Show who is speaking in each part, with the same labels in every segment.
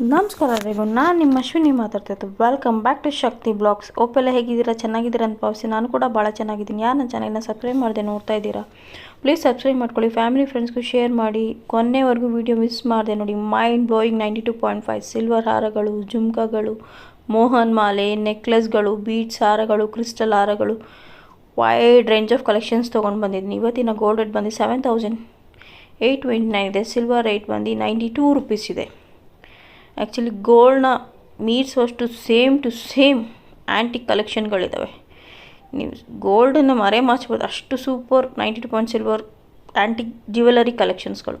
Speaker 1: ನಮಸ್ಕಾರ ಎಲ್ಲರಿಗೂ ನಾನು ನಿಮ್ಮ Ashwini ಮಾತಾಡ್ತಿದ್ದು welcome back to Shakti blogs ಓಪೆಲ್ಲ ಹೇಗಿದ್ದೀರಾ? ಚೆನ್ನಾಗಿದ್ದೀರಾ ಅಂತ ಭಾವಿಸಿ ನಾನು ಕೂಡ ಭಾಳ ಚೆನ್ನಾಗಿದ್ದೀನಿ. ಯಾರು ನನ್ನ ಚಾನಲ್ನ ಸಬ್ಸ್ಕ್ರೈಬ್ ಮಾಡಿದೆ ನೋಡ್ತಾ ಇದ್ದೀರಾ? ಪ್ಲೀಸ್ ಸಬ್ಸ್ಕ್ರೈಬ್ ಮಾಡ್ಕೊಳ್ಳಿ. ಫ್ಯಾಮಿಲಿ ಫ್ರೆಂಡ್ಸ್ಗೂ ಶೇರ್ ಮಾಡಿ. ಕೊನೆವರೆಗೂ ವೀಡಿಯೋ ಮಿಸ್ ಮಾಡಿದೆ ನೋಡಿ. Mind blowing ninety two point five silver ಹಾರಗಳು, ಜುಮ್ಕಾಗಳು, ಮೋಹನ್ ಮಾಲೆ ನೆಕ್ಲೆಸ್ಗಳು ಬೀಡ್ಸ್ ಹಾರಗಳು ಕ್ರಿಸ್ಟಲ್ ಹಾರಗಳು. ವೈಡ್ ರೇಂಜ್ ಆಫ್ ಕಲೆಕ್ಷನ್ಸ್ ತೊಗೊಂಡು ಬಂದಿದ್ದೀನಿ. ಇವತ್ತಿನ ಗೋಲ್ಡ್ ರೇಟ್ ಬಂದು seven thousand eight twenty nine ಇದೆ. ಸಿಲ್ವರ್ ರೇಟ್ ಬಂದು ನೈಂಟಿ ಟೂ ರುಪೀಸ್ ಇದೆ. ಆ್ಯಕ್ಚುಲಿ ಗೋಲ್ಡ್ನ ಮೀರಿಸುವಷ್ಟು ಸೇಮ್ ಟು ಸೇಮ್ ಆ್ಯಂಟಿಕ್ ಕಲೆಕ್ಷನ್ಗಳಿದ್ದಾವೆ ನೀವು ಗೋಲ್ಡನ್ನು ಮರೆ ಮಾಚ್ಬೋದು ಅಷ್ಟು super ninety two point silver antique jewellery ಕಲೆಕ್ಷನ್ಸ್ಗಳು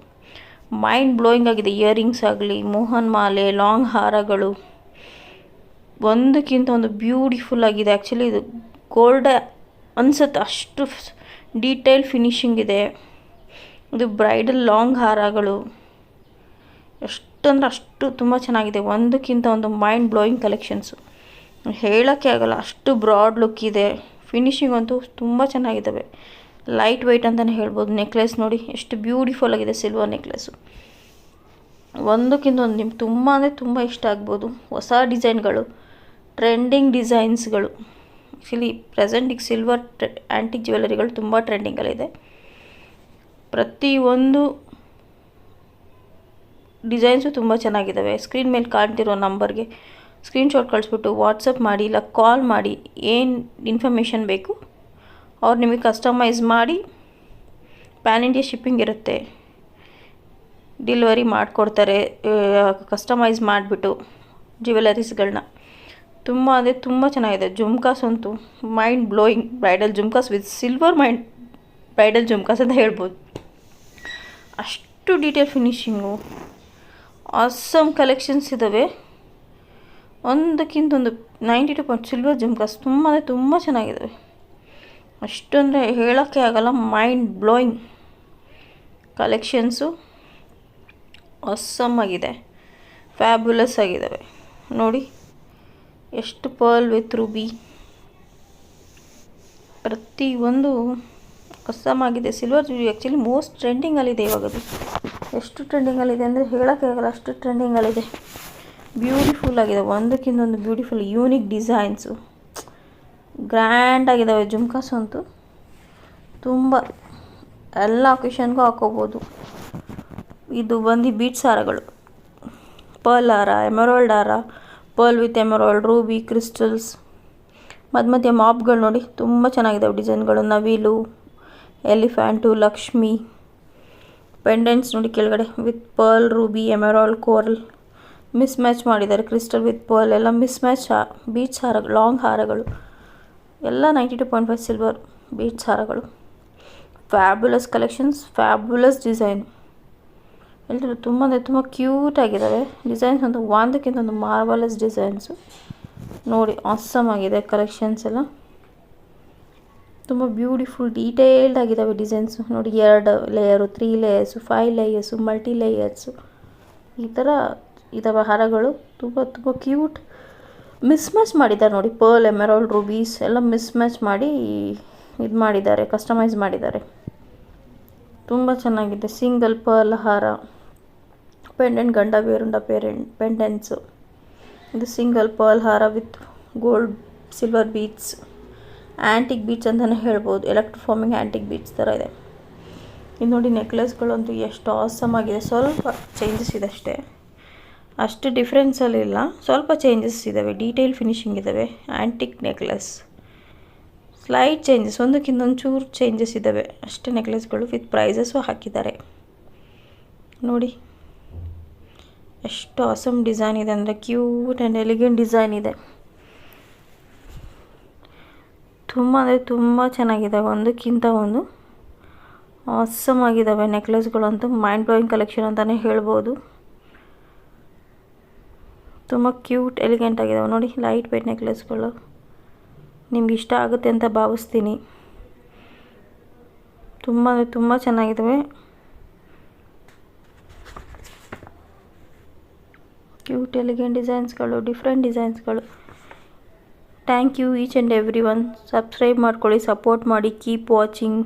Speaker 1: mind blowing ಆಗಿದೆ. ಇಯರಿಂಗ್ಸ್ ಆಗಲಿ, ಮೋಹನ್ ಮಾಲೆ ಲಾಂಗ್ ಹಾರಗಳು. ಒಂದಕ್ಕಿಂತ ಒಂದು ಬ್ಯೂಟಿಫುಲ್ ಆಗಿದೆ. ಆ್ಯಕ್ಚುಲಿ ಇದು ಗೋಲ್ಡ್ ಅನ್ಸುತ್ತೆ. ಅಷ್ಟು ಡೀಟೇಲ್ ಫಿನಿಶಿಂಗ್ ಇದೆ. ಇದು ಬ್ರೈಡಲ್ ಲಾಂಗ್ ಹಾರಗಳು. ಎಷ್ಟಂದ್ರೆ ಅಷ್ಟು ತುಂಬ ಚೆನ್ನಾಗಿದೆ. ಒಂದಕ್ಕಿಂತ ಒಂದು ಮೈಂಡ್ ಬ್ಲೋಯಿಂಗ್ ಕಲೆಕ್ಷನ್ಸು ಹೇಳೋಕ್ಕೆ ಆಗಲ್ಲ, ಅಷ್ಟು ಬ್ರಾಡ್ ಲುಕ್ ಇದೆ. ಫಿನಿಶಿಂಗ್ ಅಂತೂ ತುಂಬ ಚೆನ್ನಾಗಿದ್ದಾವೆ. ಲೈಟ್ ವೆಯ್ಟ್ ಅಂತಲೇ ಹೇಳ್ಬೋದು. ನೆಕ್ಲೆಸ್ ನೋಡಿ, ಎಷ್ಟು ಬ್ಯೂಟಿಫುಲ್ ಆಗಿದೆ ಸಿಲ್ವರ್ ನೆಕ್ಲೆಸ್ಸು ಒಂದಕ್ಕಿಂತ ಒಂದು ನಿಮ್ಗೆ ತುಂಬ ಅಂದರೆ ತುಂಬ ಇಷ್ಟ ಆಗ್ಬೋದು. ಹೊಸ ಡಿಸೈನ್ಗಳು ಟ್ರೆಂಡಿಂಗ್ ಡಿಸೈನ್ಸ್ಗಳು ಆ್ಯಕ್ಚುಲಿ ಪ್ರೆಸೆಂಟಿಗೆ ಸಿಲ್ವರ್ ಟ್ರೆ ಆ್ಯಂಟಿಕ್ ಜ್ಯುವೆಲರಿಗಳು ತುಂಬ ಟ್ರೆಂಡಿಂಗಲ್ಲಿದೆ ಪ್ರತಿಯೊಂದು ಡಿಸೈನ್ಸು ತುಂಬ ಚೆನ್ನಾಗಿದ್ದಾವೆ. ಸ್ಕ್ರೀನ್ ಮೇಲೆ ಕಾಣ್ತಿರೋ ನಂಬರ್ಗೆ ಸ್ಕ್ರೀನ್ಶಾಟ್ ಕಳಿಸ್ಬಿಟ್ಟು ವಾಟ್ಸಪ್ ಮಾಡಿ, ಇಲ್ಲ ಕಾಲ್ ಮಾಡಿ, ಏನು ಇನ್ಫಾರ್ಮೇಷನ್ ಬೇಕು ಅವ್ರು ನಿಮಗೆ ಕಸ್ಟಮೈಸ್ ಮಾಡಿ ಪ್ಯಾನ್ ಇಂಡಿಯಾ ಶಿಪ್ಪಿಂಗ್ ಇರುತ್ತೆ. ಡಿಲಿವರಿ ಮಾಡಿಕೊಡ್ತಾರೆ ಕಸ್ಟಮೈಸ್ ಮಾಡಿಬಿಟ್ಟು ಜ್ಯುವೆಲರೀಸ್ಗಳನ್ನ ತುಂಬ ಅಂದರೆ ತುಂಬ ಚೆನ್ನಾಗಿದೆ. ಜುಮ್ಕಾಸ್ ಅಂತೂ mind blowing bridal jhumkas with silver mind bridal jhumkas ಅಂತ ಹೇಳ್ಬೋದು. ಅಷ್ಟು ಡೀಟೇಲ್ ಫಿನಿಶಿಂಗು. ಆಸಮ್ ಕಲೆಕ್ಷನ್ಸ್ ಇದ್ದಾವೆ ಒಂದಕ್ಕಿಂತ ಒಂದು ನೈಂಟಿ ಟು ಪಾಯಿಂಟ್ ಸಿಲ್ವರ್ ಜಮ್ಕಾಸ್ ತುಂಬ ತುಂಬ ಚೆನ್ನಾಗಿದ್ದಾವೆ ಅಷ್ಟೊಂದರೆ ಹೇಳೋಕ್ಕೆ ಆಗಲ್ಲ ಮೈಂಡ್ ಬ್ಲೋಯಿಂಗ್ ಕಲೆಕ್ಷನ್ಸು ಆಗಿದೆ. ಫ್ಯಾಬ್ಯುಲಸ್ ಆಗಿದ್ದಾವೆ ನೋಡಿ, ಎಷ್ಟು ಪರ್ಲ್ ವಿತ್ ರೂಬಿ ಪ್ರತಿಯೊಂದು ಅಸ್ಸಾಮ್ ಆಗಿದೆ. ಸಿಲ್ವರ್ ಆ್ಯಕ್ಚುಲಿ ಮೋಸ್ಟ್ ಟ್ರೆಂಡಿಂಗಲ್ಲಿದೆ ಇವಾಗದು ಎಷ್ಟು ಟ್ರೆಂಡಿಂಗಲ್ಲಿದೆ ಅಂದರೆ ಹೇಳೋಕ್ಕಾಗಲ್ಲ ಅಷ್ಟು ಟ್ರೆಂಡಿಂಗಲ್ಲಿದೆ. ಬ್ಯೂಟಿಫುಲ್ ಆಗಿದೆ, ಒಂದಕ್ಕಿಂತ ಒಂದು ಬ್ಯೂಟಿಫುಲ್ ಯೂನಿಕ್ ಡಿಸೈನ್ಸು ಗ್ರ್ಯಾಂಡ್ ಆಗಿದ್ದಾವೆ ಜುಮ್ಕಾಸ್ ಅಂತೂ ತುಂಬ ಎಲ್ಲ ಅಕೇಶನ್ಗೂ ಹಾಕೋಬೋದು. ಇದು ಬಂದು ಬೀಟ್ ಸಾರಗಳು. ಪರ್ಲ್ ಹಾರ ಎಮರಾಲ್ಡ್ ಹಾರ pearl with emerald ruby crystals ಮಧ್ಯ ಮಧ್ಯೆ ಮಾಪ್ಗಳು ನೋಡಿ, ತುಂಬ ಚೆನ್ನಾಗಿದ್ದಾವೆ ಡಿಸೈನ್ಗಳು ನವಿಲು ಎಲಿಫ್ಯಾಂಟು ಲಕ್ಷ್ಮಿ. ಪೆಂಡೆಂಟ್ಸ್ ನೋಡಿ ಕೆಳಗಡೆ. With pearl, ruby, emerald, coral. Mismatch ಮಾಡಿದ್ದಾರೆ ಕ್ರಿಸ್ಟಲ್ ವಿತ್ ಪರ್ಲ್. ಎಲ್ಲ ಮಿಸ್ ಮ್ಯಾಚ್ ಬೀಚ್ ಹಾರ, ಲಾಂಗ್ ಹಾರಗಳು. ಎಲ್ಲ ninety two point five silver bead ಹಾರಗಳು. Fabulous collections, fabulous design. ಎಲ್ಲರೂ ತುಂಬ ಅಂದರೆ ತುಂಬ ಕ್ಯೂಟ್ ಆಗಿದ್ದಾವೆ ಡಿಸೈನ್ಸ್ ಒಂದು ಒಂದಕ್ಕಿಂತ ಒಂದು ಮಾರ್ವಲಸ್ ಡಿಸೈನ್ಸು. ನೋಡಿ, ಆಸಮ್ ಆಗಿದೆ ಕಲೆಕ್ಷನ್ಸ್ ಎಲ್ಲ. ತುಂಬ ಬ್ಯೂಟಿಫುಲ್ ಡೀಟೇಲ್ಡ್ ಆಗಿದ್ದಾವೆ ಡಿಸೈನ್ಸು ನೋಡಿ ಎರಡು layer three layers five layers multi layers ಈ ಥರ ಇದ್ದಾವೆ ಹಾರಗಳು. ತುಂಬ ತುಂಬ ಕ್ಯೂಟ್ ಮಿಸ್ ಮ್ಯಾಚ್ ಮಾಡಿದ್ದಾರೆ ನೋಡಿ. ಪರ್ಲ್ ಎಮೆರಾಲ್ಡ್ ರೂಬೀಸ್ ಎಲ್ಲ ಮಿಸ್ ಮ್ಯಾಚ್ ಮಾಡಿ ಇದು ಮಾಡಿದ್ದಾರೆ ಕಸ್ಟಮೈಸ್ ಮಾಡಿದ್ದಾರೆ. ತುಂಬ ಚೆನ್ನಾಗಿದೆ. ಸಿಂಗಲ್ ಪರ್ಲ್ ಹಾರ. ಪೆಂಡೆಂಟ್ ಗಂಡ ಬೇರುಂಡ ಪೇರೆಂಟ್ ಪೆಂಡೆಂಟ್ಸು ಇದು ಸಿಂಗಲ್ ಪರ್ಲ್ ಹಾರ with gold silver beads antique beads ಅಂತಲೇ ಹೇಳ್ಬೋದು. ಎಲೆಕ್ಟ್ರೋಫಾರ್ಮಿಂಗ್ ಆ್ಯಂಟಿಕ್ ಬೀಟ್ಸ್ ಥರ ಇದೆ. ಇದು ನೋಡಿ ನೆಕ್ಲೆಸ್ಗಳಂತೂ ಎಷ್ಟು ಆಸಮ್ ಆಗಿದೆ. ಸ್ವಲ್ಪ ಚೇಂಜಸ್ ಇದೆ ಅಷ್ಟೇ. ಅಷ್ಟು ಡಿಫ್ರೆನ್ಸಲ್ಲಿ ಇಲ್ಲ. ಸ್ವಲ್ಪ ಚೇಂಜಸ್ ಇದ್ದಾವೆ ಡೀಟೇಲ್ ಫಿನಿಶಿಂಗ್ ಇದ್ದಾವೆ ಆ್ಯಂಟಿಕ್ ನೆಕ್ಲೆಸ್ ಸ್ಲೈಟ್ ಚೇಂಜಸ್ ಒಂದಕ್ಕಿಂತ ಒಂಚೂರು ಚೇಂಜಸ್ ಇದ್ದಾವೆ ಅಷ್ಟೇ ನೆಕ್ಲೆಸ್ಗಳು ವಿತ್ ಪ್ರೈಸಸ್ಸು ಹಾಕಿದ್ದಾರೆ. ನೋಡಿ. ಎಷ್ಟು ಆಸಮ್ ಡಿಸೈನ್ ಇದೆ. ಅಂದರೆ ಕ್ಯೂಟ್ ಆ್ಯಂಡ್ ಎಲಿಗೆಂಟ್ ಡಿಸೈನ್ ಇದೆ. ತುಂಬ ಅಂದರೆ ತುಂಬ ಚೆನ್ನಾಗಿದ್ದಾವೆ ಒಂದಕ್ಕಿಂತ ಒಂದು ಆಸಮ್ ಆಗಿದ್ದಾವೆ ನೆಕ್ಲೆಸ್ಗಳಂತೂ ಮೈಂಡ್ ಬ್ಲೋಯಿಂಗ್ ಕಲೆಕ್ಷನ್ ಅಂತಲೇ ಹೇಳ್ಬೋದು. ತುಂಬ ಕ್ಯೂಟ್ ಎಲಿಗೆಂಟ್ ಆಗಿದ್ದಾವೆ. ನೋಡಿ ಲೈಟ್ ವೆಯ್ಟ್ ನೆಕ್ಲೆಸ್ಗಳು ನಿಮ್ಗೆ ಇಷ್ಟ ಆಗುತ್ತೆ ಅಂತ ಭಾವಿಸ್ತೀನಿ. ತುಂಬ ಅಂದರೆ ತುಂಬ ಚೆನ್ನಾಗಿದ್ದಾವೆ. ಕ್ಯೂಟ್ ಎಲಿಗೆಂಟ್ ಡಿಸೈನ್ಸ್ಗಳು different ಡಿಸೈನ್ಸ್ಗಳು thank you each and every one. Subscribe ಮಾಡ್ಕೊಳ್ಳಿ ಸಪೋರ್ಟ್ ಮಾಡಿ ಕೀಪ್ ವಾಚಿಂಗ್.